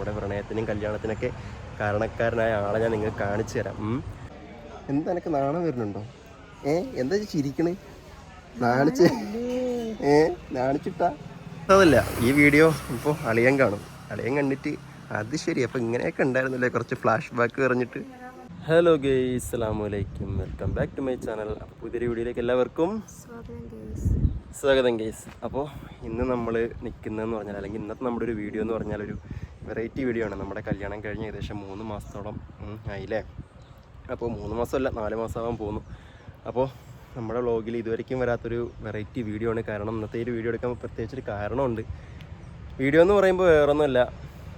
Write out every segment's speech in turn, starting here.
നമ്മുടെ പ്രണയത്തിനും കല്യാണത്തിനൊക്കെ കാരണക്കാരനായ ആളെ ഞാൻ നിങ്ങൾക്ക് കാണിച്ചു തരാം. എന്താ എനിക്ക് നാണം വരുന്നുണ്ടോ? ഏ എന്താ ചിരിക്കണേ? നാണിച്ച് ഏ നാണിച്ചിട്ടാ? അതല്ല ഈ വീഡിയോ ഇപ്പോൾ അളിയൻ കാണും. അളിയൻ കണ്ടിട്ട് അത് ശരി. അപ്പോൾ ഇങ്ങനെയൊക്കെ ഉണ്ടായിരുന്നില്ലേ? കുറച്ച് ഫ്ലാഷ് ബാക്ക് പറഞ്ഞിട്ട്. ഹലോ ഗേയ് അസ്സലാമു അലൈക്കും. Welcome back to my channel അപ്പോൾ പുതിയൊരു വീഡിയോയിലേക്ക് എല്ലാവർക്കും സ്വാഗതം ഗെയ്സ് അപ്പോൾ ഇന്ന് നമ്മൾ നിൽക്കുന്നതെന്ന് പറഞ്ഞാൽ അല്ലെങ്കിൽ ഇന്നത്തെ നമ്മുടെ ഒരു വീഡിയോ എന്ന് പറഞ്ഞാൽ ഒരു വെറൈറ്റി വീഡിയോ ആണ്. നമ്മുടെ കല്യാണം കഴിഞ്ഞ് ഏകദേശം മൂന്ന് മാസത്തോളം ആയില്ലേ? അപ്പോൾ മൂന്ന് മാസമല്ല നാല് മാസമാകാൻ പോകുന്നു അപ്പോൾ നമ്മുടെ വ്ളോഗിൽ ഇതുവരെയ്ക്കും വരാത്തൊരു വെറൈറ്റി വീഡിയോ ആണ്. കാരണം ഇന്നത്തെ ഒരു വീഡിയോ എടുക്കാൻ പ്രത്യേകിച്ചൊരു കാരണമുണ്ട്. വീഡിയോ എന്ന് പറയുമ്പോൾ വേറൊന്നുമല്ല.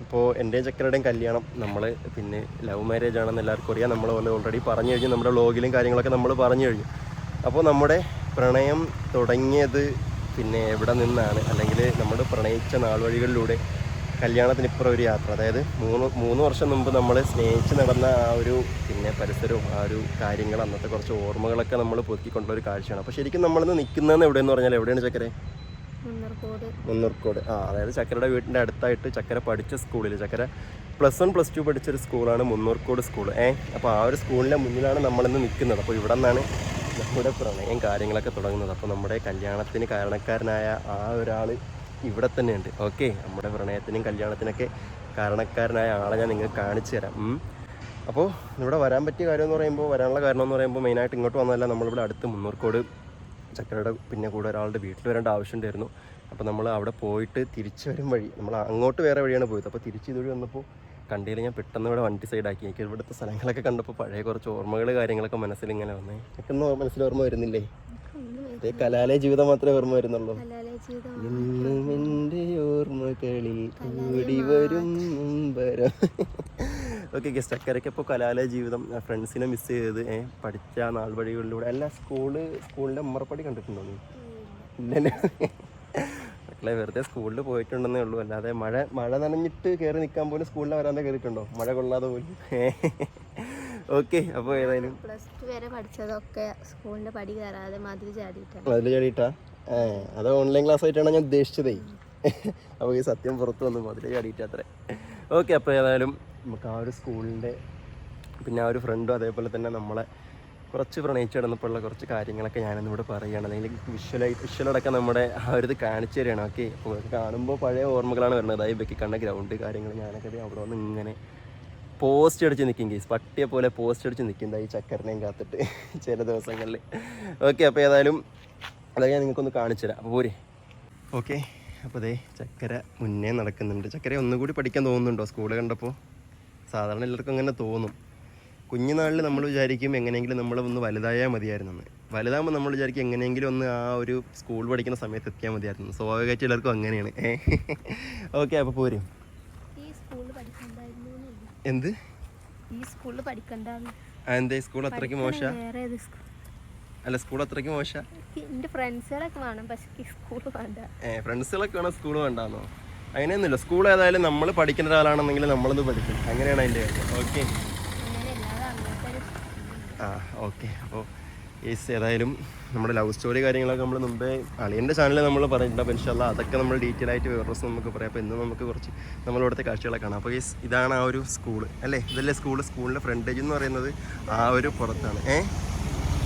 ഇപ്പോൾ എന്റെയും ചക്കരയുടെയും കല്യാണം നമ്മൾ പിന്നെ ലവ് മാരേജ് ആണെന്ന് എല്ലാവർക്കും അറിയാം. നമ്മൾ ഓൾറെഡി പറഞ്ഞു കഴിഞ്ഞു. നമ്മുടെ വ്ളോഗിലും കാര്യങ്ങളൊക്കെ നമ്മൾ പറഞ്ഞു കഴിഞ്ഞു. അപ്പോൾ നമ്മുടെ പ്രണയം തുടങ്ങിയത് പിന്നെ എവിടെ നിന്നാണ്? അല്ലെങ്കിൽ നമ്മൾ പ്രണയിച്ച നാൾ വഴികളിലൂടെ കല്യാണത്തിന് ഇപ്പുറം ഒരു യാത്ര. അതായത് മൂന്ന് മൂന്ന് വർഷം മുമ്പ് നമ്മൾ സ്നേഹിച്ച് നടന്ന ആ ഒരു പിന്നെ പരിസരവും ആ ഒരു കാര്യങ്ങൾ അന്നത്തെ കുറച്ച് ഓർമ്മകളൊക്കെ നമ്മൾ പൊതുക്കിക്കൊണ്ടുള്ള ഒരു കാഴ്ചയാണ്. അപ്പോൾ ശരിക്കും നമ്മളിന്ന് നിൽക്കുന്നതെന്ന് എവിടെയെന്ന് പറഞ്ഞാൽ എവിടെയാണ് ചക്കരെ? മുന്നർക്കോട്. മുന്നൂർക്കോട്. ആ അതായത് ചക്കരയുടെ വീടിന്റെ അടുത്തായിട്ട് ചക്കര പഠിച്ച സ്കൂളിൽ ചക്കര പ്ലസ് വൺ പ്ലസ് ടു പഠിച്ചൊരു സ്കൂളാണ് മുന്നൂർക്കോട് സ്കൂൾ ഏ അപ്പോൾ ആ ഒരു സ്കൂളിന്റെ മുന്നിലാണ് നമ്മളിന്ന് നിൽക്കുന്നത്. അപ്പോൾ ഇവിടെ നിന്നാണ് നമ്മുടെ പ്രണയം കാര്യങ്ങളൊക്കെ തുടങ്ങുന്നത്. അപ്പോൾ നമ്മുടെ കല്യാണത്തിന് കാരണക്കാരനായ ആ ഒരാൾ ഇവിടെ തന്നെയുണ്ട്. ഓക്കെ നമ്മുടെ പ്രണയത്തിനും കല്യാണത്തിനൊക്കെ കാരണക്കാരനായ ആളെ ഞാൻ നിങ്ങൾക്ക് കാണിച്ചു തരാം. അപ്പോൾ ഇവിടെ വരാൻ പറ്റിയ കാര്യം എന്ന് പറയുമ്പോൾ വരാനുള്ള കാരണം എന്ന് പറയുമ്പോൾ മെയിനായിട്ട് ഇങ്ങോട്ട് വന്നതല്ല നമ്മളിവിടെ അടുത്ത് മുന്നൂർക്കോട് ചക്കരയുടെ പിന്നെ കൂടെ ഒരാളുടെ വീട്ടിൽ വരേണ്ട ആവശ്യമുണ്ടായിരുന്നു. അപ്പോൾ നമ്മൾ അവിടെ പോയിട്ട് തിരിച്ചു വരും വഴി നമ്മൾ അങ്ങോട്ട് വേറെ വഴിയാണ് പോയത്. അപ്പോൾ തിരിച്ച് ഇതുവഴി വന്നപ്പോൾ കണ്ടിയിൽ ഞാൻ പെട്ടെന്ന് ഇവിടെ വണ്ടി സൈഡാക്കി എനിക്ക് ഇവിടുത്തെ സ്ഥലങ്ങളൊക്കെ കണ്ടപ്പോൾ പഴയ കുറച്ച് ഓർമ്മകൾ കാര്യങ്ങളൊക്കെ മനസ്സിൽ ഇങ്ങനെ വന്നേ. എനിക്കൊന്നും മനസ്സിൽ ഓർമ്മ വരുന്നില്ലേ? അതേ കലാലയ ജീവിതം മാത്രമേ ഓർമ്മ വരുന്നുള്ളൂ. ഇന്നും എന്റെ ഓർമ്മകളിൽ കൂടി വരും ഓക്കെ ഗസ്റ്റ് ഇപ്പോൾ കലാലയ ജീവിതം ഫ്രണ്ട്സിനെ മിസ് ചെയ്ത് ഏഹ് പഠിച്ച നാൾ വഴികളിലൂടെ. അല്ല സ്കൂൾ സ്കൂളിന്റെ ഉമ്മറപ്പടി കണ്ടിട്ടുണ്ടോ നീ? ഇല്ലല്ലോ? മക്കളെ വെറുതെ സ്കൂളിൽ പോയിട്ടുണ്ടെന്നേ ഉള്ളൂ. അല്ലാതെ മഴ മഴ നനഞ്ഞിട്ട് കയറി നിൽക്കാൻ പോലും സ്കൂളിൽ വരാതെ കയറിയിട്ടുണ്ടോ മഴ കൊള്ളാതെ പോലും. ഓക്കെ അപ്പോൾ ഏതായാലും പ്ലസ് ടു വരെ പഠിച്ചതൊക്കെ സ്കൂളിന്റെ പടി കയറാതെ മതിൽ ചാടിയിട്ടാണ്. മതിൽ ചാടിയിട്ടാ? അത് ഓൺലൈൻ ക്ലാസ് ആയിട്ടാണ് ഞാൻ ഉദ്ദേശിച്ചതേ. അപ്പോൾ ഈ സത്യം പുറത്ത് വന്നു അതിലേക്ക് ചാടിയിട്ട് അത്ര. ഓക്കെ അപ്പോൾ ഏതായാലും നമുക്ക് ആ ഒരു സ്കൂളിന്റെ പിന്നെ ആ ഒരു ഫ്രണ്ടും അതേപോലെ തന്നെ നമ്മളെ കുറച്ച് പ്രണയിച്ച് കിടന്നപ്പോഴുള്ള കുറച്ച് കാര്യങ്ങളൊക്കെ ഞാനിന്നിവിടെ പറയുകയാണ് അല്ലെങ്കിൽ വിഷ്വലായി വിഷ്വലടക്കം നമ്മുടെ ആ ഒരു ഇത് കാണിച്ചു തരികയാണ് ഓക്കെ അപ്പോൾ കാണുമ്പോൾ പഴയ ഓർമ്മകളാണ് വരുന്നത്. അതായത് ബെക്കി കണ്ട ഗ്രൗണ്ട് കാര്യങ്ങൾ ഞാനൊക്കെ അവിടെ വന്ന് ഇങ്ങനെ പോസ്റ്റ് അടിച്ച് നിൽക്കും കേസ് പട്ടിയെ പോലെ പോസ്റ്റ് അടിച്ച് നിൽക്കും ഈ ചക്കരനെയും കാത്തിട്ട് ചില ദിവസങ്ങളിൽ ഓക്കെ അപ്പോൾ ഏതായാലും അതൊക്കെ ഞാൻ നിങ്ങൾക്കൊന്ന് കാണിച്ചു തരാം. അപ്പോൾ പോരെ. ഓക്കെ അപ്പോൾ ദേ ചക്കര മുന്നേ നടക്കുന്നുണ്ട്. ചക്കര ഒന്നുകൂടി പഠിക്കാൻ തോന്നുന്നുണ്ടോ? സ്കൂൾ കണ്ടപ്പോൾ സാധാരണ എല്ലാവർക്കും അങ്ങനെ തോന്നും. കുഞ്ഞുനാളിൽ നമ്മൾ വിചാരിക്കും എങ്ങനെയെങ്കിലും നമ്മൾ ഒന്ന് വലുതായാൽ മതിയായിരുന്നു എന്ന്. വലുതാകുമ്പോൾ നമ്മൾ വിചാരിക്കും എങ്ങനെയെങ്കിലും ഒന്ന് ആ ഒരു സ്കൂൾ പഠിക്കുന്ന സമയത്ത് എത്തിയാൽ മതിയായിരുന്നു. സ്വാഭാവികമായിട്ട് എല്ലാവർക്കും അങ്ങനെയാണ്. ഓക്കെ അപ്പോൾ പോരും. എന്ത്? ഈ സ്കൂളിൽ പഠിക്കണ്ടായിരുന്നു ആ, എന്തേ? സ്കൂൾ അത്രയ്ക്ക് മോശം? അല്ല സ്കൂൾ അത്രയ്ക്ക് മോശം? എന്റെ ഫ്രണ്ട്സുകളൊക്കെ വേണം പക്ഷെ സ്കൂൾ വേണ്ട. ഏ ഫ്രണ്ട്സുകളൊക്കെ വേണം സ്കൂൾ വേണ്ടാന്നോ? അങ്ങനെയൊന്നുമില്ല. സ്കൂൾ ഏതായാലും നമ്മൾ പഠിക്കുന്ന ഒരാളാണെന്നെങ്കിൽ നമ്മളത് പഠിക്കും. അങ്ങനെയാണ് അതിന്റെ കാര്യം. ഓക്കെ? ആ ഓക്കെ. അപ്പോൾ യേസ് ഏതായാലും നമ്മുടെ ലവ് സ്റ്റോറി കാര്യങ്ങളൊക്കെ നമ്മൾ മുമ്പേ അളിയന്റെ ചാനലിൽ നമ്മൾ പറഞ്ഞിട്ടുണ്ട്. അപ്പോൾ ഇൻഷാല്ല അതൊക്കെ നമ്മൾ ഡീറ്റെയിൽ ആയിട്ട് ദിവസം നമുക്ക് പറയാം. അപ്പോൾ ഇന്ന് നമുക്ക് കുറച്ച് നമ്മളിവിടുത്തെ കാഴ്ചകളൊക്കെ കാണാം. അപ്പോൾ യേസ് ഇതാണ് ആ ഒരു സ്കൂൾ അല്ലേ? ഇതല്ലേ സ്കൂൾ സ്കൂളിന്റെ ഫ്രണ്ടേജ് എന്ന് പറയുന്നത് ആ ഒരു പുറത്താണ്. ഏ?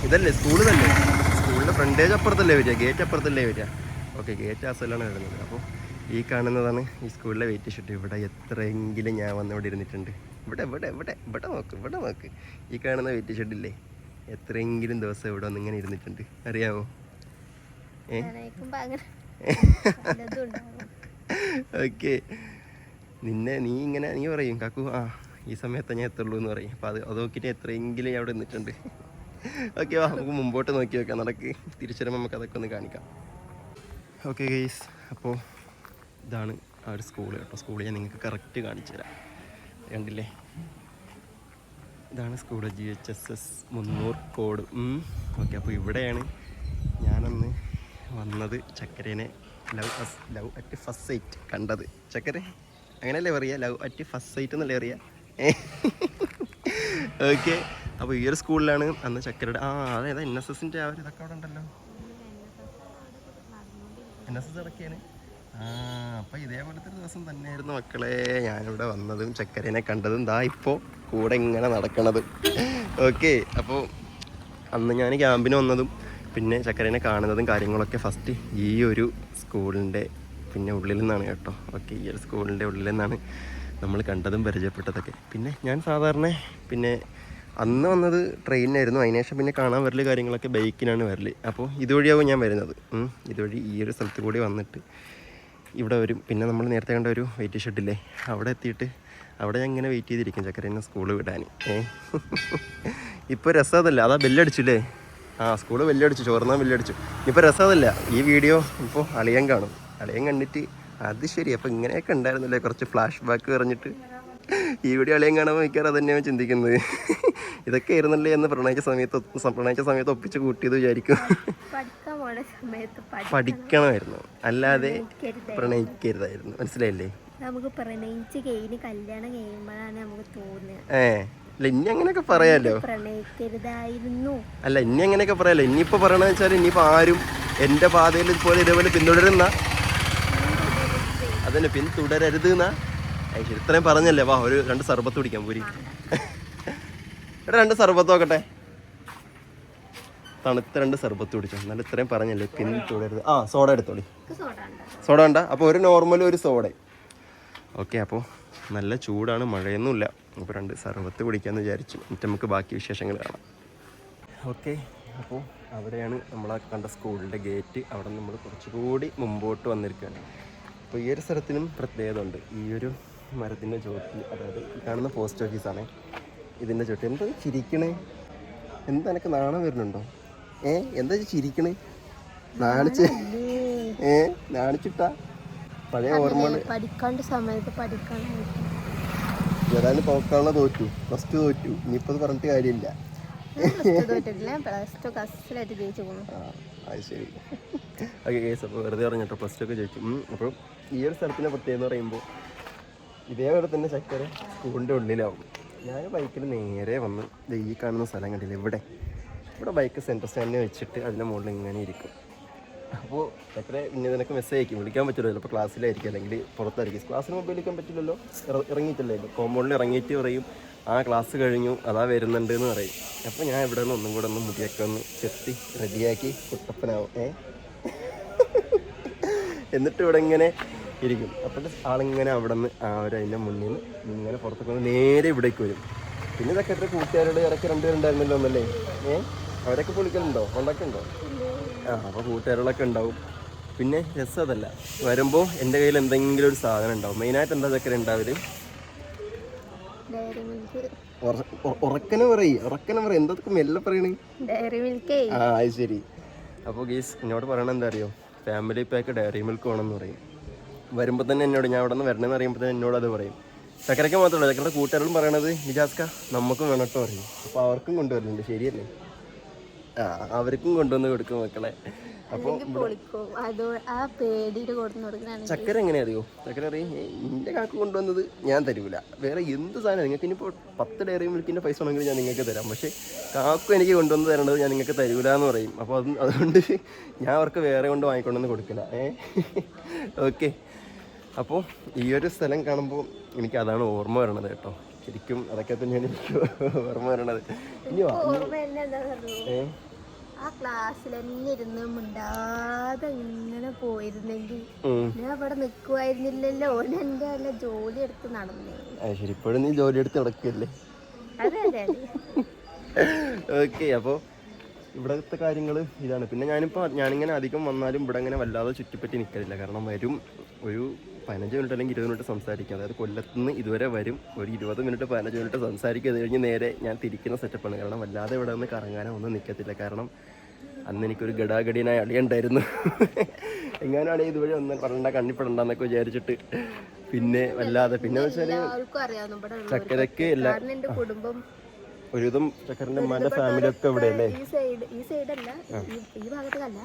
ഇതല്ലേ സ്കൂൾ തന്നെ സ്കൂളിന്റെ ഫ്രണ്ടേജ് അപ്പുറത്തല്ലേ വരിക ഗേറ്റ് അപ്പുറത്തല്ലേ വരിക. ഓക്കെ ഗേറ്റ് ആ സ്ഥലമാണ് വരുന്നത്. അപ്പോൾ ഈ കാണുന്നതാണ് ഈ സ്കൂളിലെ വെയിറ്റ് ഷീറ്റ് ഇവിടെ എത്രയെങ്കിലും ഞാൻ വന്ന് ഇവിടെ ഇരുന്നിട്ടുണ്ട്. ഇവിടെ ഇവിടെ ഇവിടെ ഇവിടെ നോക്ക് ഇവിടെ നോക്ക്. ഈ കാണുന്ന വെയിറ്റ് ഷീറ്റില്ലേ എത്രയെങ്കിലും ദിവസം ഇവിടെ വന്ന് ഇങ്ങനെ ഇരുന്നിട്ടുണ്ട്. അറിയാമോ ഏ? ഓക്കെ നിന്നെ നീ ഇങ്ങനെ നീ പറയും കാക്കു ആ ഈ സമയത്ത് ഞാൻ എത്തുള്ളൂ എന്ന് പറയും. അപ്പോൾ അത് അത് നോക്കിയിട്ട് എത്രയെങ്കിലും ഞാൻ അവിടെ നിന്നിട്ടുണ്ട്. ഓക്കെ വാ നമുക്ക് മുമ്പോട്ട് നോക്കി വെക്കാം. നടക്ക്. തിരിച്ചു വരുമ്പോൾ നമുക്ക് അതൊക്കെ ഒന്ന് കാണിക്കാം. ഓക്കെ ഗെയ്സ് അപ്പോൾ ഇതാണ് ആ ഒരു സ്കൂൾ കേട്ടോ സ്കൂൾ ഞാൻ നിങ്ങൾക്ക് കറക്റ്റ് കാണിച്ചു തരാം. കണ്ടില്ലേ? ഇതാണ് school G H S S Munnurkode okay അപ്പോൾ ഇവിടെയാണ് ഞാനന്ന് വന്നത് ചക്കരേനെ love as love at first sight കണ്ടത്. ചക്കര അങ്ങനെയല്ലേ പറയുക ലവ് അറ്റ് ഫസ്റ്റ് സൈറ്റ് എന്നല്ലേ പറയുക ഓക്കെ അപ്പോൾ ഈ ഒരു സ്കൂളിലാണ് അന്ന് ചക്കരയുടെ ആ അതായത് എൻ എസ് എസിന്റെ ആ ഒരു ഇതൊക്കെ അവിടെ ഉണ്ടല്ലോ. എൻ എസ് എസ് ഇടയ്ക്കാണ് ആ അപ്പം ഇതേപോലത്തെ ഒരു ദിവസം തന്നെയായിരുന്നു മക്കളെ. ഞാനിവിടെ വന്നതും ചക്കരേനെ കണ്ടതും ദാ ഇപ്പോ കൂടെ ഇങ്ങനെ നടക്കണത്. ഓക്കെ അപ്പോൾ അന്ന് ഞാൻ ക്യാമ്പിന് വന്നതും പിന്നെ ചക്കരേനെ കാണുന്നതും കാര്യങ്ങളൊക്കെ ഫസ്റ്റ് ഈ ഒരു സ്കൂളിന്റെ പിന്നെ ഉള്ളിൽ നിന്നാണ് കേട്ടോ. ഓക്കെ ഈ ഒരു സ്കൂളിന്റെ ഉള്ളിൽ നിന്നാണ് നമ്മൾ കണ്ടതും പരിചയപ്പെട്ടതൊക്കെ. പിന്നെ ഞാൻ സാധാരണ പിന്നെ അന്ന് വന്നത് ട്രെയിനിനായിരുന്നു അതിനുശേഷം പിന്നെ കാണാൻ വരൽ കാര്യങ്ങളൊക്കെ ബൈക്കിനാണ് വരൽ. അപ്പോൾ ഇതുവഴിയാവും ഞാൻ വരുന്നത്. ഇതുവഴി ഈ ഒരു സ്ഥലത്ത് കൂടി വന്നിട്ട് ഇവിടെ വരും. പിന്നെ നമ്മൾ നേരത്തെ കണ്ട ഒരു വെയിറ്റ് ഷെഡില്ലേ അവിടെ എത്തിയിട്ട് അവിടെ ഞാൻ ഇങ്ങനെ വെയിറ്റ് ചെയ്തിരിക്കും. ചക്കരേനെ സ്കൂൾ വിടാൻ. ഏ? ഇപ്പോൾ രസമതല്ല അതാ ബെല്ലടിച്ചില്ലേ ആ സ്കൂൾ ബെല്ലടിച്ചു. ചോർന്നാൽ ബെല്ലടിച്ചു. ഇപ്പോൾ രസമതല്ല ഈ വീഡിയോ ഇപ്പോൾ അളിയൻ കാണും. അളിയൻ കണ്ടിട്ട് അത് ശരി. അപ്പോൾ ഇങ്ങനെയൊക്കെ ഉണ്ടായിരുന്നില്ലേ? കുറച്ച് ഫ്ലാഷ് ബാക്ക് പറഞ്ഞിട്ട് ഈ വീഡിയോ അളിയും കാണുമ്പോൾ മിക്കാറ് അത് തന്നെയാണ് ചിന്തിക്കുന്നത്. ഇതൊക്കെ ആയിരുന്നല്ലേ എന്ന് പ്രണയിച്ച സമയത്ത് പ്രണയിച്ച സമയത്ത് ഒപ്പിച്ച് കൂട്ടിയത് വിചാരിക്കും. പഠിക്കണമായിരുന്നു. അല്ലാതെ. പ്രണയിക്കരുതായിരുന്നു. മനസ്സിലായില്ലേ? നമുക്ക് പ്രണയിച്ച് കഴിഞ്ഞ് കല്യാണം കഴിയുമ്പോഴാണ് നമുക്ക് തോന്നുന്നത് അല്ല ഇനി അങ്ങനെയൊക്കെ പറയാലോ? പ്രണയിക്കരുതായിരുന്നു. അല്ല ഇനി അങ്ങനെയൊക്കെ പറയാലോ? ഇനിയിപ്പോ പറയണെന്ന് വെച്ചാൽ ഇനിയിപ്പോ ആരും എന്റെ പാതയിൽ ഇതുപോലെ ഇതേപോലെ പിന്തുടരുന്ന? അതന്നെ പിന്തുടരരുത് എന്നാ? ശരി ഇത്രയും പറഞ്ഞല്ലേ? വാ ഒരു രണ്ട് സർബത്ത് കുടിക്കാം പൂരി. എടാ രണ്ട് സർബത്ത് നോക്കട്ടെ. തണുത്ത രണ്ട് സർബത്ത് കുടിച്ചോ എന്നാലും ഇത്രയും പറഞ്ഞല്ലേ പിന്തുടരുത് ആ സോഡ എടുത്തോളി. സോഡ ഉണ്ട വേണ്ട. അപ്പോൾ ഒരു നോർമൽ ഒരു സോഡ. ഓക്കെ അപ്പോൾ നല്ല ചൂടാണ് മഴയൊന്നുമില്ല. അപ്പോൾ രണ്ട് സർബത്ത് കുടിക്കാമെന്ന് വിചാരിച്ചു. എന്നിട്ട് നമുക്ക് ബാക്കി വിശേഷങ്ങൾ കാണാം. ഓക്കെ അപ്പോൾ അവിടെയാണ് നമ്മൾ ആ കണ്ട സ്കൂളിന്റെ ഗേറ്റ്. അവിടെ നമ്മൾ കുറച്ചുകൂടി മുമ്പോട്ട് വന്നിരിക്കുകയാണ്. അപ്പോൾ ഈ ഒരു സ്ഥലത്തിനും പ്രത്യേകത ഉണ്ട് ഈ ഒരു മരത്തിന്റെ ചുവട്ടിൽ അതായത് കാണുന്ന പോസ്റ്റ് ഓഫീസാണ്. ഇതിന്റെ ചുവട്ടിൽ എന്താ ചിരിക്കണേ. എന്താ എനിക്ക് നാണം വരുന്നുണ്ടോ? ഏ എന്താ ചിരിക്കണേ? നാണിച്ച് ഏ നാണിച്ചിട്ടാ? പഴയ ഓർമ്മകൾ. പഠിക്കാണ്ട് സമയത്ത് ഏതായാലും പോക്കാനുള്ള തോറ്റു. പ്ലസ് ടു തോറ്റു. ഇനിയിപ്പോൾ അത് പറഞ്ഞിട്ട് കാര്യമില്ല. അത് ശരി. ഓക്കെ കേസ് അപ്പോൾ വെറുതെ പറഞ്ഞിട്ടോ. പ്ലസ് ടു ഒക്കെ ചോദിച്ചു അപ്പോൾ ഈ ഒരു സ്ഥലത്തിന്റെ പ്രത്യേകത എന്ന് പറയുമ്പോൾ ഇതേപോലെ തന്നെ ചക്കര. സ്കൂളിന്റെ ഉള്ളിലാവും. ഞാൻ ബൈക്കിൽ നേരെ വന്ന് ഈ കാണുന്ന സ്ഥലം കണ്ടില്ല? ഇവിടെ. ഇവിടെ ബൈക്ക് സെന്റർ സ്റ്റാൻഡിൽ വെച്ചിട്ട് അതിന്റെ മുകളിൽ ഇങ്ങനെ ഇരിക്കും. അപ്പോൾ ചക്കര ഇനി നിനക്ക് മെസ്സേജ് അയക്കും വിളിക്കാൻ പറ്റില്ല ചിലപ്പോൾ ക്ലാസ്സിലായിരിക്കും. അല്ലെങ്കിൽ പുറത്തായിരിക്കും. ക്ലാസ്സിന് മുമ്പ് വിളിക്കാൻ പറ്റില്ലല്ലോ? ഇറ- ഇറങ്ങിയിട്ടില്ലേ? കോമ്പൗണ്ടിൽ ഇറങ്ങിയിട്ട് പറയും ആ ക്ലാസ് കഴിഞ്ഞു. അതാ വരുന്നുണ്ട് എന്ന് പറയും. അപ്പോൾ ഞാൻ ഇവിടെ നിന്ന് ഒന്നും കൂടെ ഒന്ന് മുടിയൊക്കെ ഒന്ന് ചെത്തി റെഡിയാക്കി കുട്ടപ്പനാവും. ഏ? എന്നിട്ട് ഇവിടെ ഇങ്ങനെ ഇരിക്കും. അപ്പോൾ ആളിങ്ങനെ അവിടെ നിന്ന് ആ ഒരു അതിന്റെ മുന്നിൽ നിന്ന് ഇങ്ങനെ പുറത്തേക്ക് വന്ന് നേരെ ഇവിടേക്ക് വരും. പിന്നെ ഇതൊക്കെ എത്ര കൂട്ടുകാരോട് ഇറക്കി രണ്ടുപേരുണ്ടായിരുന്നല്ലോ ഒന്നല്ലേ? ഏ? അവരൊക്കെ പൊളിക്കലുണ്ടോ ഉണ്ടൊക്കെ ഉണ്ടോ? ആ അപ്പോൾ കൂട്ടുകാരുകളൊക്കെ ഉണ്ടാവും. പിന്നെ രസം അതല്ല. വരുമ്പോൾ എന്റെ കയ്യിൽ എന്തെങ്കിലും ഒരു സാധനം ഉണ്ടാവും. മെയിനായിട്ട് എന്താ ചക്കര ഉണ്ടാവൽ? ഉറക്കനെ പറയും. ഉറക്കനെ പറയും. എന്തൊക്കെ മെല്ലെ പറയണേ? ആ അത് ശരി. അപ്പോൾ ഗീസ് എന്നോട് പറയണെന്താ എന്താ അറിയോ? ഫാമിലി പാക്ക് ഡയറി മിൽക്ക് വേണമെന്ന് പറയും. വരുമ്പോൾ തന്നെ എന്നോട് ഞാൻ അവിടെ നിന്ന് വരണമെന്ന് അറിയുമ്പോൾ തന്നെ എന്നോട് അത് പറയും. ചക്കരയ്ക്ക് മാത്രമല്ല ചക്കരയുടെ കൂട്ടുകാരും പറയണത് നിജാസ്ക നമുക്കും വേണട്ടോ പറയും. അപ്പോൾ അവർക്കും കൊണ്ടുവരുന്നുണ്ട് ശരിയല്ലേ? ആ അവർക്കും കൊണ്ടുവന്ന് കൊടുക്കും മക്കളെ. അപ്പോൾ ചക്കര എങ്ങനെ അറിയോ? ചക്കര അറിയും എന്റെ കാക്ക് കൊണ്ടുവന്നത് ഞാൻ തരൂല. വേറെ എന്ത് സാധനം? നിങ്ങൾക്ക് ഇനിയിപ്പോൾ പത്ത് ഡയറി മിൽക്കിന്റെ പൈസ വേണമെങ്കിൽ ഞാൻ നിങ്ങൾക്ക് തരാം. പക്ഷേ കാക്കും എനിക്ക് കൊണ്ടുവന്ന് തരേണ്ടത് ഞാൻ നിങ്ങൾക്ക് തരൂല എന്ന് പറയും. അപ്പോൾ അത് അതുകൊണ്ട് ഞാൻ അവർക്ക് വേറെ കൊണ്ട് വാങ്ങിക്കൊണ്ടുവന്ന് കൊടുക്കില്ല. ഏ? ഓക്കെ അപ്പോൾ ഈ ഒരു സ്ഥലം കാണുമ്പോൾ എനിക്ക് അതാണ് ഓർമ്മ വരണത് കേട്ടോ. ശരിക്കും അതൊക്കെ തന്നെയാണ് എനിക്ക് ഓർമ്മ വരണത്. ഇനി ആ ക്ലാസ്സിൽ തന്നെ ഇരുന്ന് മിണ്ടാതെ ഇങ്ങനെ പോയിരുന്നെങ്കിൽ ഞാൻ അവിടെ നിൽക്കുമായിരുന്നില്ലല്ലോ ഓൻ എന്റെ അല്ല ജോലി എടുത്ത് നടന്നേ. ശരി ഇപ്പോഴും നീ ജോലി എടുത്ത് നടക്കല്ലേ? ഓക്കെ അപ്പോൾ ഇവിടുത്തെ കാര്യങ്ങൾ ഇതാണ്. പിന്നെ ഞാനിപ്പോൾ ഞാനിങ്ങനെ അധികം വന്നാലും ഇവിടെ അങ്ങനെ വല്ലാതെ ചുറ്റിപ്പറ്റി നിൽക്കലില്ല കാരണം വരും ഒരു പതിനഞ്ച് മിനിറ്റ് അല്ലെങ്കിൽ ഇരുപത് മിനിറ്റ് സംസാരിക്കും. അതായത് കൊല്ലത്ത് നിന്ന് ഇതുവരെ വരും. ഒരു ഇരുപത് മിനിറ്റ് പതിനഞ്ച് മിനിറ്റ് സംസാരിക്കുക അത് കഴിഞ്ഞ് നേരെ ഞാൻ തിരിക്കുന്ന സെറ്റപ്പാണ് കാരണം വല്ലാതെ ഇവിടെ നിന്ന് കറങ്ങാനോ ഒന്നും നിൽക്കത്തില്ല കാരണം അന്ന് എനിക്കൊരു ഗടാഗടിയനായി അളിയുണ്ടായിരുന്നു. എങ്ങാനും അളിയ ഇതുവഴി ഒന്ന് പറഞ്ഞ കണ്ണിപ്പെടണ്ടെന്നൊക്കെ വിചാരിച്ചിട്ട് പിന്നെ വല്ലാതെ. പിന്നെ വെച്ചാൽ. ചക്കരക്ക് എല്ലാ കുടുംബം ഒരുവിധം ചക്കറിന്റെ ഉമ്മാന്റെ ഫാമിലി ഒക്കെ ഇവിടെ അല്ലേ ഈ സൈഡ് ഈ സൈഡല്ല ഈ- ഈ ഭാഗത്തേക്കല്ല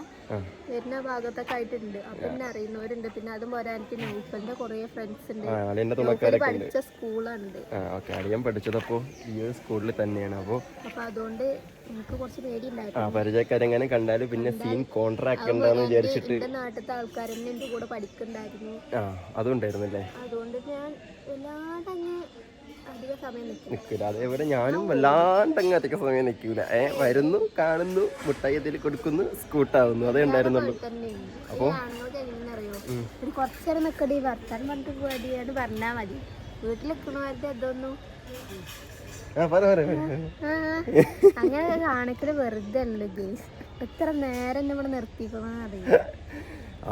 വരുന്ന ഭാഗത്തൊക്കെ ആയിട്ടുണ്ട്. അപ്പൊ എന്നെ അറിയുന്നവരുണ്ട്. പിന്നെ അതും പോരാ എനിക്ക് നൗഫലിന്റെ കുറെ ഫ്രണ്ട്സ് ഉണ്ട്. പഠിച്ച സ്കൂളുണ്ട്. പഠിച്ചതപ്പോ അളിയൻ പഠിച്ചതപ്പോൾ ഈ ഒരു സ്കൂളിൽ തന്നെയാണ്. അപ്പോൾ അപ്പൊ അതുകൊണ്ട് എനിക്ക് കുറച്ച് പരിചയക്കാരെങ്ങനെ കണ്ടാലും പിന്നെ സീൻ കോൺട്രാക്ട് ഉണ്ടാന്ന് വിചാരിച്ചിട്ട് എന്റെ നാട്ടിലത്തെ ആൾക്കാരെന്നെ എന്റെ കൂടെ പഠിക്കണ്ടായിരുന്നു ആ അതും അതുകൊണ്ട് ഞാൻ നിൽക്കും നിൽക്കില്ല. അതേപോലെ ഞാനും വല്ലാണ്ടങ്ങ് അധിക സമയം നിൽക്കൂല. ഏ വരുന്നു കാണുന്നു മുട്ടായി ഇതിൽ കൊടുക്കുന്നു സ്കൂട്ടാവുന്നു. അതേ ഉണ്ടായിരുന്നുള്ളൂ. അപ്പൊ? ആണുങ്ങൾക്ക് എങ്ങനെയാണെന്നറിയോ ഒരു കുറച്ചു നേരം നിക്കടി വർത്താനം പറഞ്ഞിട്ട് പോയടിയാണ് പറഞ്ഞാ മതി. വീട്ടിൽ നിൽക്കണവരുടെ അതൊന്നും. അങ്ങനെ കാണിക്കൽ വെറുതെ അല്ല ഗേസ്. എത്ര നേരം ഇവിടെ നിർത്തിക്കണമെന്ന് അറിയില്ല.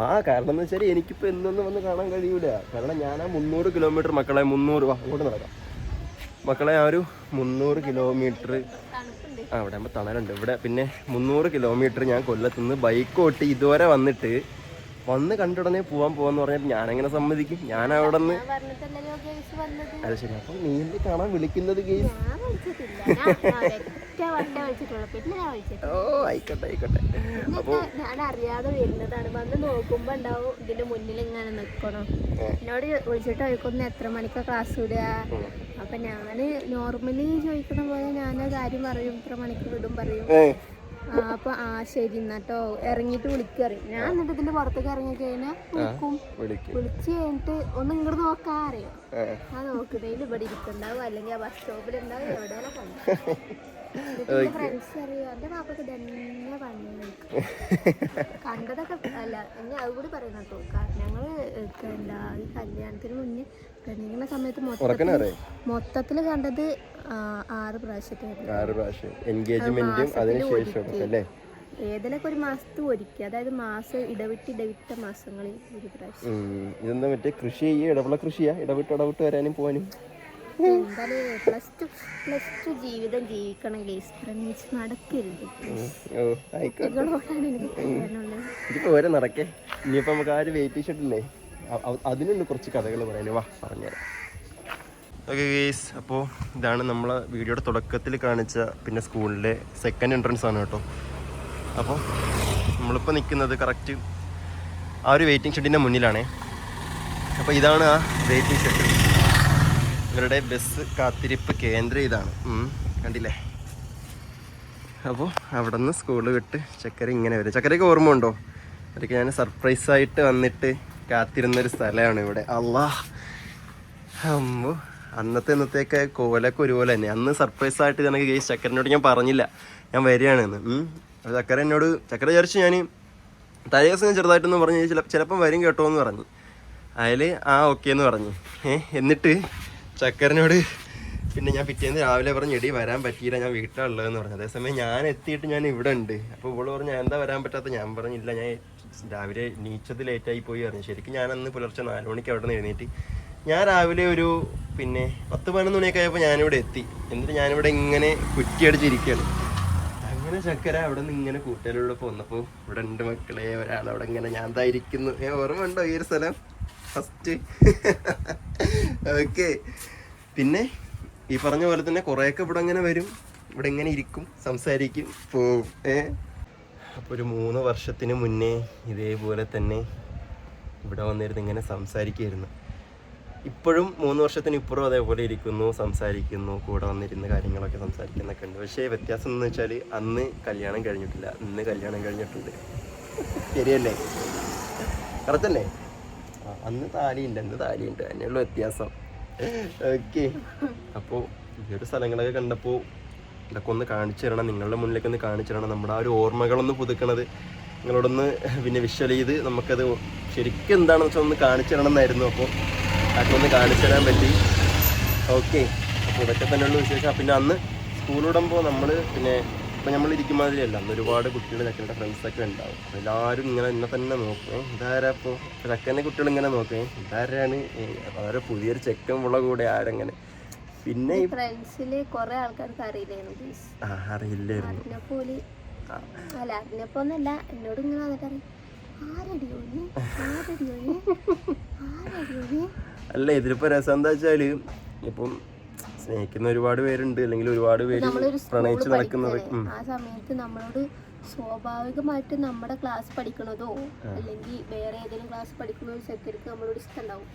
ആ കാരണം എന്ന് വെച്ചാൽ എനിക്കിപ്പോൾ എന്നൊന്നും വന്ന് കാണാൻ കഴിയൂല. കാരണം ഞാൻ ആ മുന്നൂറ് കിലോമീറ്റർ മക്കളെ മുന്നൂറ് അങ്ങോട്ട് നടക്കാം. മക്കളെ ആ ഒരു മുന്നൂറ് കിലോമീറ്റർ ആ ഇവിടെ ആകുമ്പോൾ തണലുണ്ട്. ഇവിടെ പിന്നെ മുന്നൂറ് കിലോമീറ്റർ ഞാൻ കൊല്ലത്തുനിന്ന് ബൈക്ക് ഓട്ടി ഇതുവരെ വന്നിട്ട് വന്ന് കണ്ടുടനെ പോവാൻ പോവാന്ന് പറഞ്ഞാൽ എങ്ങനെ സമ്മതിക്കും? ഞാൻ അവിടെ നിന്ന് ഞാൻ അത് ശരി അപ്പൊ നീ എന്ത് കാണാൻ വിളിക്കുന്നത് ഗെയിം ഞാൻ വിളിച്ചിട്ടില്ല. ഞാൻ ഞാൻ ഒറ്റ വട്ടേ വിളിച്ചിട്ടുള്ളൂ. പിന്നെ ഞാൻ വിളിച്ചിട്ടില്ല. ഓ ആയിക്കോട്ടെ ആയിക്കോട്ടെ. അപ്പൊ ഞാൻ അറിയാതെ വരുന്നതാണ്. വന്ന് നോക്കുമ്പോ ഉണ്ടാവും ഇതിന്റെ മുന്നിൽ ഇങ്ങനെ നിക്കണം. എന്നോട് വിളിച്ചിട്ട് ചോദിക്കുന്ന എത്ര മണിക്കാ ക്ലാസ് വിടുക? അപ്പൊ ഞാൻ നോർമലി ചോദിക്കണ പോലെ ഞാൻ കാര്യം പറയും ഇത്ര മണിക്ക് വിടും പറയും. അപ്പൊ ആ ശരി എന്നാട്ടോ ഇറങ്ങിട്ട് വിളിക്കറി ഞാൻ എന്നിട്ട് ഇതിന്റെ പുറത്തേക്ക് ഇറങ്ങി കഴിഞ്ഞാൽ വിളിക്കും. വിളിച്ച് കഴിഞ്ഞിട്ട് ഒന്ന് ഇങ്ങോട്ട് നോക്കാൻ അറിയാം ആ നോക്കുന്നതിൽ ഇവിടെ ഇരിക്കുന്നുണ്ടാവും അല്ലെങ്കിൽ ആ ബസ് സ്റ്റോപ്പിലുണ്ടാവും എവിടെയെല്ലാം ഫ്രണ്ട്സ് അറിയോ എന്റെ പാപ്പൊക്കെ തന്നെ പണി കണ്ടതൊക്കെ അല്ല ഇനി അത് കൂടി പറയുന്ന കേട്ടോ. ഞങ്ങൾ എന്താ ഈ കല്യാണത്തിന് മുന്നേ പെണ്ണിങ്ങനെ സമയത്ത് മൊത്തത്തിൽ മൊത്തത്തിൽ മൊത്തത്തിൽ കണ്ടത് ആറ് പ്രാവശ്യത്തായിരുന്നു ആറ് പ്രാവശ്യം. എൻഗേജ്മെന്റും അതിനുശേഷം അല്ലേ? ഏതിലൊക്കെ ഒരു മാസത്തിൽ ഒരുക്കി. അതായത് മാസം ഇടവിട്ട് ഇടവിട്ട മാസങ്ങളിൽ ഒരു പ്രാവശ്യം. ഇതെന്താ മറ്റേ കൃഷി ചെയ്യുക ഇടവിള കൃഷിയാ? ഇടവിട്ട് ഇടവിട്ട് വരാനും എന്തായാലും പ്ലസ് ടു പ്ലസ് ടു ജീവിതം ജീവിക്കണം ഗേസ് പ്രമിച്ച് നടക്കരുത് ഇതിപ്പോ നടക്കേ. ഇനിയിപ്പോ നമുക്ക് ആ ഒരു വെയിറ്റ് ചെയ്തിട്ടില്ലേ അതിനുണ്ട് കുറച്ച് കഥകൾ പറയാനും വാ പറഞ്ഞുതരാം. ഓക്കെ ഗേസ് അപ്പോൾ ഇതാണ് നമ്മളെ വീഡിയോയുടെ തുടക്കത്തിൽ കാണിച്ച പിന്നെ സ്കൂളിലെ സെക്കൻഡ് എൻട്രൻസ് ആണ് കേട്ടോ. അപ്പോൾ നമ്മളിപ്പോൾ നിൽക്കുന്നത് കറക്റ്റ് ആ ഒരു വെയിറ്റിംഗ് ഷെഡിന്റെ മുന്നിലാണേ. അപ്പോൾ ഇതാണ് ആ വെയിറ്റിംഗ് ഷെഡ് ഇവരുടെ ബസ് കാത്തിരിപ്പ് കേന്ദ്രം ഇതാണ്. കണ്ടില്ലേ? അപ്പോൾ അവിടെ നിന്ന് സ്കൂൾ വിട്ട് ചക്കര ഇങ്ങനെ വരും. ചക്കരയ്ക്ക് ഓർമ്മ ഉണ്ടോ? അതൊക്കെ ഞാൻ സർപ്രൈസായിട്ട് വന്നിട്ട് കാത്തിരുന്നൊരു സ്ഥലമാണ് ഇവിടെ. അള്ളാ. അമ്മോ. അന്നത്തെ ഇന്നത്തേക്ക് കോലൊക്കെ ഒരുപോലെ തന്നെ. അന്ന് സർപ്രൈസ് ആയിട്ട് എനിക്ക് ഗേസ് ചക്കരനോട് ഞാൻ പറഞ്ഞില്ല. ഞാൻ വരികയാണെന്ന്. ചക്കര എന്നോട് ചക്കര വിചാരിച്ചു ഞാൻ തലേ ദിവസം ചെറുതായിട്ടൊന്ന് പറഞ്ഞു ചില ചിലപ്പം വരും കേട്ടോ എന്ന് പറഞ്ഞു. അതിൽ ആ ഓക്കെ എന്ന് പറഞ്ഞു. ഏഹ് എന്നിട്ട് ചക്കരനോട് പിന്നെ ഞാൻ പിറ്റേന്ന് രാവിലെ പറഞ്ഞു എടി വരാൻ പറ്റിയില്ല ഞാൻ വീട്ടിലുള്ളതെന്ന് പറഞ്ഞു. അതേസമയം ഞാൻ എത്തിയിട്ട് ഞാൻ ഇവിടെ ഉണ്ട്. അപ്പോൾ ഇവൾ പറഞ്ഞു ഞാൻ എന്താ വരാൻ പറ്റാത്ത ഞാൻ പറഞ്ഞില്ല. ഞാൻ രാവിലെ നീച്ചത് ലേറ്റായി പോയി പറഞ്ഞു. ശരിക്കും ഞാൻ അന്ന് പുലർച്ചെ നാല് മണിക്ക് അവിടെ നിന്ന് എഴുന്നേറ്റ് ഞാൻ രാവിലെ ഒരു പിന്നെ പത്ത് പതിനൊന്ന് മണിയൊക്കെ ആയപ്പോൾ ഞാനിവിടെ എത്തി. എന്നിട്ട് ഞാനിവിടെ ഇങ്ങനെ കുറ്റിയടിച്ചിരിക്കുകയാണ് അങ്ങനെ ചക്കര അവിടെ നിന്ന് ഇങ്ങനെ കൂട്ടുകാരുടെ വന്നപ്പോൾ ഇവിടെ ഉണ്ട് മക്കളെ ഒരാൾ അവിടെ ഇങ്ങനെ ഞാൻ തായിരിക്കുന്നു ഏ ഓർമ്മ ഉണ്ടോ ഈ ഒരു സ്ഥലം? ഫസ്റ്റ് ഓക്കെ പിന്നെ ഈ പറഞ്ഞ പോലെ തന്നെ കുറേയൊക്കെ ഇവിടെ ഇങ്ങനെ വരും. ഇവിടെ ഇങ്ങനെ ഇരിക്കും സംസാരിക്കും പോവും. ഏ? അപ്പോൾ ഒരു മൂന്ന് വർഷത്തിന് മുന്നേ ഇതേപോലെ തന്നെ ഇവിടെ വന്നിരുന്ന് ഇങ്ങനെ സംസാരിക്കുമായിരുന്നു ഇപ്പോഴും മൂന്ന് വർഷത്തിന് ഇപ്പുറം അതേപോലെ ഇരിക്കുന്നു സംസാരിക്കുന്നു കൂടെ വന്നിരുന്ന കാര്യങ്ങളൊക്കെ സംസാരിക്കുന്നൊക്കെ ഉണ്ട്. പക്ഷേ വ്യത്യാസം എന്ന് വെച്ചാൽ അന്ന് കല്യാണം കഴിഞ്ഞിട്ടില്ല. ഇന്ന് കല്യാണം കഴിഞ്ഞിട്ടുണ്ട്. ശരിയല്ലേ? കറക്റ്റല്ലേ? അന്ന് താലിയുണ്ട് അന്ന് താലിയുണ്ട്. അതിനുള്ള വ്യത്യാസം. ഓക്കെ. അപ്പോൾ ഈ ഒരു സ്ഥലങ്ങളൊക്കെ കണ്ടപ്പോൾ ഇതൊക്കെ ഒന്ന് കാണിച്ചു തരണം. നിങ്ങളുടെ മുന്നിലേക്ക് ഒന്ന് കാണിച്ചു തരണം. നമ്മുടെ ആ ഒരു ഓർമ്മകളൊന്ന് പുതുക്കണത്. നിങ്ങളോടൊന്ന് പിന്നെ വിഷ്വൽ ചെയ്ത് നമുക്കത് ശരിക്കും എന്താണെന്ന് വെച്ചാൽ ഒന്ന് കാണിച്ചു തരണം എന്നായിരുന്നു. അപ്പോൾ ഒന്ന് കാണിച്ചു തരാൻ പറ്റി ഓക്കെ അപ്പോൾ ഇതൊക്കെ തന്നെയുള്ള വിശേഷം. പിന്നെ അന്ന് സ്കൂളിടുമ്പോൾ നമ്മൾ പിന്നെ ഇപ്പം നമ്മൾ ഇരിക്കുമാതിരിയല്ല. അന്ന് ഒരുപാട് കുട്ടികൾ ചക്കന്റെ ഫ്രണ്ട്സൊക്കെ ഉണ്ടാവും. അപ്പോൾ എല്ലാവരും ഇങ്ങനെ എന്നെ തന്നെ നോക്കേ. ഇതാരാ ഇപ്പോൾ ചക്കന്റെ കുട്ടികൾ ഇങ്ങനെ നോക്കേ. ഇതാരാണ്? ഏ, വളരെ പുതിയൊരു ചെക്കൻ ഉള്ള കൂടെ ആരെങ്ങനെ? പിന്നെ ഫ്രണ്ട്സിൽ കുറെ ആൾക്കാർക്ക് അറിയില്ലായിരുന്നു അറിയില്ലായിരുന്നു. അറിഞ്ഞപ്പോൽ അല്ല അറിഞ്ഞപ്പോന്നല്ല എന്നോട് ഇങ്ങനെ വന്നിട്ട് അറിയും ആരടിയോന് ആരടിയോന് ആരടിയോന് അല്ല ഇതിലിപ്പോൾ രസം എന്താ വെച്ചാൽ ഇപ്പം സ്നേഹിക്കുന്ന ഒരുപാട് പേരുണ്ട് അല്ലെങ്കിൽ ഒരുപാട് പേര് പ്രണയിച്ച് നടക്കുന്നത് ആ സമയത്ത് നമ്മളോട് സ്വാഭാവികമായിട്ട് നമ്മുടെ ക്ലാസ് പഠിക്കണതോ അല്ലെങ്കിൽ വേറെ ഏതെങ്കിലും ക്ലാസ് പഠിക്കുന്ന ഒരു സെക്രട്ടറിക്ക് നമ്മളോട് ഇഷ്ടം ഉണ്ടാവും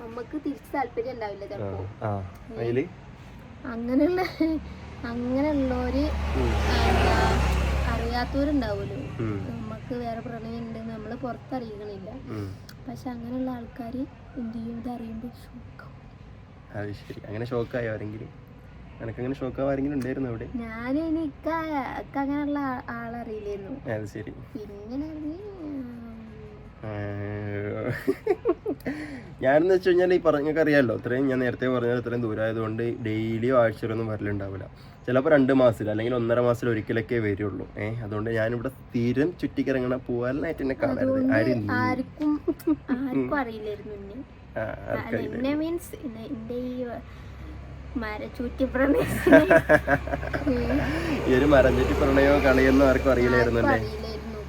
നമുക്ക് തിരിച്ച് താല്പര്യം ഉണ്ടാവില്ല ചിലപ്പോ. അങ്ങനെയുള്ള അങ്ങനെയുള്ളവര് അറിയാത്തവരുണ്ടാവുമല്ലോ. നമുക്ക് വേറെ പ്രണയം ഉണ്ട് നമ്മൾ പുറത്തറിയിക്കണില്ല ഉം. പക്ഷെ അങ്ങനെയുള്ള ആൾക്കാർ എന്ത് ചെയ്യും? ഇത് അറിയുമ്പോൾ ഷോക്കാവും അത് ശരി. അങ്ങനെ ഷോക്കായോ ആരെങ്കിലും? എനക്കങ്ങനെ ഷോക്ക് ആരെങ്കിലും ഉണ്ടായിരുന്നു അവിടെ? ഞാൻ എനിക്ക് എനിക്ക് അങ്ങനെയുള്ള ആളറിയില്ലായിരുന്നു അത് ശരി. പിന്നെ ഞാനെന്ന് വെച്ച് കഴിഞ്ഞാൽ ഈ പറഞ്ഞൊക്കെ അറിയാമല്ലോ ഇത്രയും ഞാൻ നേരത്തെ പറഞ്ഞാൽ ഇത്രയും ദൂരമായതുകൊണ്ട് ഡെയിലിയോ ആഴ്ചയിലൊന്നും വരലുണ്ടാവില്ല ചിലപ്പോൾ രണ്ട് മാസത്തിൽ അല്ലെങ്കിൽ ഒന്നര മാസത്തിൽ ഒരിക്കലൊക്കെ വരുള്ളൂ. ഏഹ് അതുകൊണ്ട് ഞാനിവിടെ സ്ഥിരം ചുറ്റിക്കിറങ്ങണ പോവാനായിട്ട് എന്നെ കാണരുത്. ആരും മീൻസ് ഈ ഒരു മരം ഈ ഒരു മരഞ്ചുറ്റി പ്രണയമോ കളിയൊന്നും ആർക്കും അറിയില്ലായിരുന്നു. അല്ലേ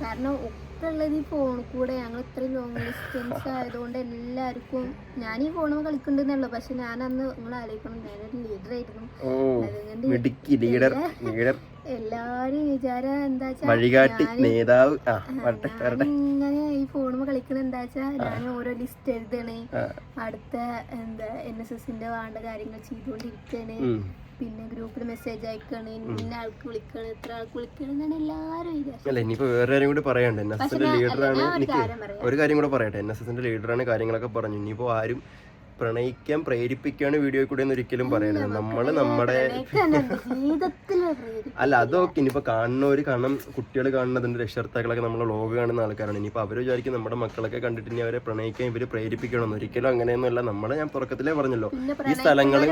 കാരണം ഒക്കെ ഉള്ളത് ഈ ഫോണിൽ കൂടെ ഞങ്ങൾ ഇത്രയും ലോങ് ഡിസ്റ്റൻസ് ആയതുകൊണ്ട് എല്ലാവർക്കും ഞാൻ ഈ ഫോണിൽ കളിക്കുന്നുണ്ടെന്നുള്ളൂ. പക്ഷെ ഞാൻ അന്ന് നിങ്ങൾ ആലോചിക്കണം ഞാനൊരു ലീഡർ ആയിരുന്നു. അതുകൊണ്ട് ലീഡർ ലീഡർ എല്ലാരും വിചാരം എന്താ വഴികാട്ടി നേതാവ്. ഇങ്ങനെ ഈ ഫോണിൽ കളിക്കണ എന്താ ഞാൻ ഓരോ ലിസ്റ്റ് എഴുതണേ അടുത്ത എന്താ എൻ എസ് എസിന്റെ വേണ്ട കാര്യങ്ങൾ ചെയ്തുകൊണ്ടിരിക്കണേ. പിന്നെ ഗ്രൂപ്പിൽ മെസ്സേജ് അയക്കണ ഇന്ന ആൾക്ക് വിളിക്കണം ഇത്ര ആൾക്ക് വിളിക്കണം എന്നാണ് എല്ലാരും അല്ല ഇനിയിപ്പോ വേറെ കാര്യം കൂടി പറയണ്ട? എൻ എസ് എസിന്റെ ലീഡറാണ് ഒരു എനിക്ക് ഒരു കാര്യം കൂടെ പറയട്ടെ? എൻ എസ് എസിന്റെ ലീഡറാണ് കാര്യങ്ങളൊക്കെ പറഞ്ഞു. ഇനിയിപ്പോ ആരും പ്രണയിക്കാൻ പ്രേരിപ്പിക്കാണ് വീഡിയോ കൂടെ ഒരിക്കലും പറയരുത്. നമ്മൾ നമ്മുടെ ജീവിതത്തിൽ അല്ല അതൊക്കെ ഇനിയിപ്പോ കാണുന്നവര് കാരണം കുട്ടികൾ കാണുന്നതിന്റെ രക്ഷകർത്താക്കളൊക്കെ നമ്മളെ ലോഗ് കാണുന്ന ആൾക്കാരാണ്. ഇനിയിപ്പോ അവർ വിചാരിക്കും നമ്മുടെ മക്കളൊക്കെ കണ്ടിട്ട് ഇനി അവരെ പ്രണയിക്കാൻ ഇവർ പ്രേരിപ്പിക്കണമെന്ന്. ഒരിക്കലും അങ്ങനെയൊന്നുമല്ല. നമ്മൾ ഞാൻ തുറക്കത്തിലേ പറഞ്ഞല്ലോ. ഈ സ്ഥലങ്ങളും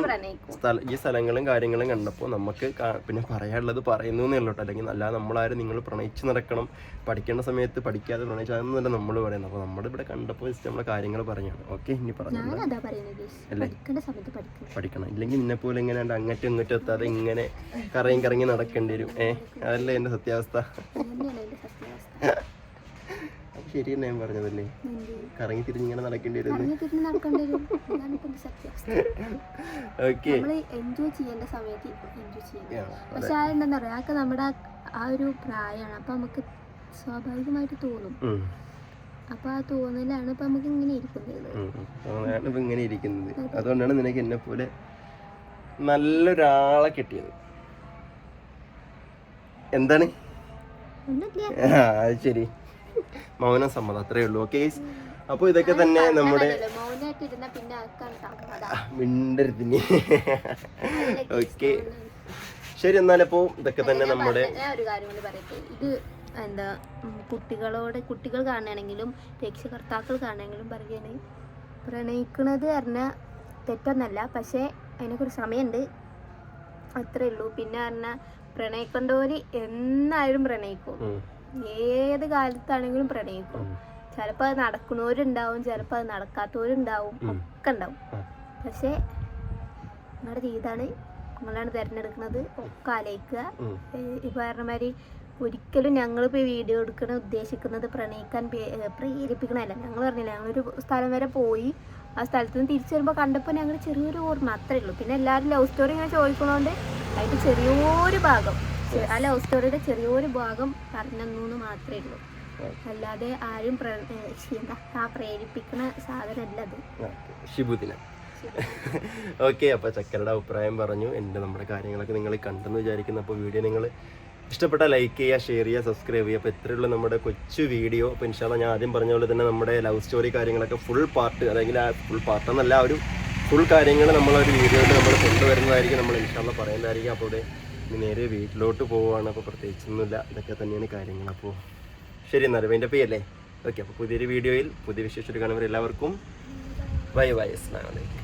ഈ സ്ഥലങ്ങളും കാര്യങ്ങളും കണ്ടപ്പോൾ നമുക്ക് പിന്നെ പറയാനുള്ളത് പറയുന്നു എന്നേ അല്ലെങ്കിൽ നല്ല നമ്മളാരും നിങ്ങൾ പ്രണയിച്ച് നടക്കണം. പഠിക്കേണ്ട സമയത്ത് പഠിക്കാതെ പ്രണയിച്ചാന്നല്ല നമ്മൾ പറയുന്നത്. അപ്പോൾ നമ്മുടെ ഇവിടെ കണ്ടപ്പോൾ ജസ്റ്റ് നമ്മളെ കാര്യങ്ങൾ പറഞ്ഞാണ് ഓക്കെ ഇനി പറഞ്ഞു പഠിക്കണം. ഇല്ലെങ്കിൽ നിന്നെ പോലെ ഇങ്ങനെ അങ്ങോട്ടും ഇങ്ങോട്ടും എത്താതെ ഇങ്ങനെ കറയും കറങ്ങി നടക്കേണ്ടി വരും. ഏ അതല്ലേ എന്റെ സത്യാവസ്ഥ? എന്റെ സത്യാവസ്ഥ അത് ശരി തന്നെ ഞാൻ പറഞ്ഞതല്ലേ? കറങ്ങി തിരിഞ്ഞ് ഇങ്ങനെ നടക്കേണ്ടി വരും. ഓക്കെ. എൻജോയ് ചെയ്യേണ്ട സമയത്ത് എൻജോയ് പക്ഷെ പറയാ അതൊക്കെ നമ്മുടെ ആ- ഒരു പ്രായമാണ് അപ്പൊ നമുക്ക് സ്വാഭാവികമായിട്ട് തോന്നും. അപ്പൊ ആ തോന്നലാണ് ഇപ്പൊ നമുക്ക് ഇങ്ങനെ ഇരിക്കുന്നത് ഇങ്ങനെ ഇരിക്കുന്നത്. അതുകൊണ്ടാണ് നിനക്ക് എന്നെ പോലെ നല്ലൊരാളെ കിട്ടിയത്. എന്താണ്? അത് ശരി. മൗനം സമ്മതം അത്രേ ഉള്ളൂ. ഓക്കെ അപ്പോൾ ഇതൊക്കെ തന്നെ നമ്മുടെ മിണ്ടരുതിന്. ഓക്കെ ശരി എന്നാലപ്പോ ഇതൊക്കെ തന്നെ നമ്മുടെ ഒരു കാര്യം കൂടി പറയട്ടെ. ഇത് എന്താ കുട്ടികളോട് കുട്ടികൾ കാണുകയാണെങ്കിലും രക്ഷകർത്താക്കൾ കാണുകയാണെങ്കിലും പറയുകയാണ് പ്രണയിക്കുന്നത് പറഞ്ഞാൽ തെറ്റൊന്നല്ല പക്ഷേ അതിനൊക്കെ ഒരു സമയമുണ്ട്. അത്രേ ഉള്ളൂ. പിന്നെ പറഞ്ഞാൽ പ്രണയിക്കേണ്ടവര് എന്നായാലും പ്രണയിക്കും. ഏത് കാലത്താണെങ്കിലും പ്രണയിക്കും. ചിലപ്പോൾ അത് നടക്കുന്നവരുണ്ടാവും ചിലപ്പോൾ അത് നടക്കാത്തവരുണ്ടാവും ഒക്കെ ഉണ്ടാവും. പക്ഷേ നിങ്ങളുടെ ജീവിതമാണ് നിങ്ങളാണ് തിരഞ്ഞെടുക്കുന്നത്. ഒക്കെ ആലോചിക്കുക. ഈ പറഞ്ഞ മാതിരി ഒരിക്കലും ഞങ്ങളിപ്പോൾ വീഡിയോ എടുക്കണ ഉദ്ദേശിക്കുന്നത് പ്രണയിക്കാൻ പ്രേരിപ്പിക്കണമല്ല ഞങ്ങൾ പറഞ്ഞില്ല ഞങ്ങളൊരു സ്ഥലം വരെ പോയി ആ സ്ഥലത്ത് നിന്ന് തിരിച്ചു വരുമ്പോൾ കണ്ടപ്പോൾ ഞങ്ങൾ ചെറിയൊരു ഓർമ്മ അത്രേ ഉള്ളൂ. പിന്നെ എല്ലാവരും ലവ് സ്റ്റോറി ഇങ്ങനെ ചോദിക്കുന്നതുകൊണ്ട് അതിന്റെ ചെറിയൊരു ഭാഗം ആ ലവ് സ്റ്റോറിയുടെ ചെറിയൊരു ഭാഗം പറഞ്ഞു മാത്രമേ ഉള്ളൂ. അല്ലാതെ ആരും എന്താ ആ പ്രേരിപ്പിക്കണ സാധനമല്ല അത്. ശിബുദിന. ഓക്കെ അപ്പോൾ ചക്കരുടെ അഭിപ്രായം പറഞ്ഞു. എന്റെ നമ്മുടെ കാര്യങ്ങളൊക്കെ നിങ്ങൾ കണ്ടെന്ന് വിചാരിക്കുന്നു. അപ്പോൾ വീഡിയോ നിങ്ങൾ ഇഷ്ടപ്പെട്ട ലൈക്ക് ചെയ്യുക ഷെയർ ചെയ്യുക സബ്സ്ക്രൈബ് ചെയ്യുക. അപ്പോൾ ഇത്രയുള്ള നമ്മുടെ കൊച്ചു വീഡിയോ അപ്പോൾ ഇൻഷാല്ല ഞാൻ ആദ്യം പറഞ്ഞ പോലെ തന്നെ നമ്മുടെ ലവ് സ്റ്റോറി കാര്യങ്ങളൊക്കെ ഫുൾ പാർട്ട് അല്ലെങ്കിൽ ആ ഫുൾ പാർട്ട് എന്നല്ല ഒരു ഫുൾ കാര്യങ്ങൾ നമ്മളൊരു വീഡിയോയിൽ നമ്മൾ കൊണ്ടുവരുന്നതായിരിക്കും നമ്മൾ ഇൻഷാല്ല പറയുന്നതായിരിക്കും. അപ്പോൾ ഇവിടെ നേരെ വീട്ടിലോട്ട് പോവുകയാണ് അപ്പോൾ പ്രത്യേകിച്ചൊന്നുമില്ല. ഇതൊക്കെ തന്നെയാണ് കാര്യങ്ങൾ. അപ്പോൾ ശരി എന്നാൽ അതിന്റെ പേയല്ലേ ഓക്കെ അപ്പോൾ പുതിയൊരു വീഡിയോയിൽ പുതിയ വിശേഷം കാണുമ്പോൾ എല്ലാവർക്കും ബൈ ബൈ അസ്ലാം വലൈക്കും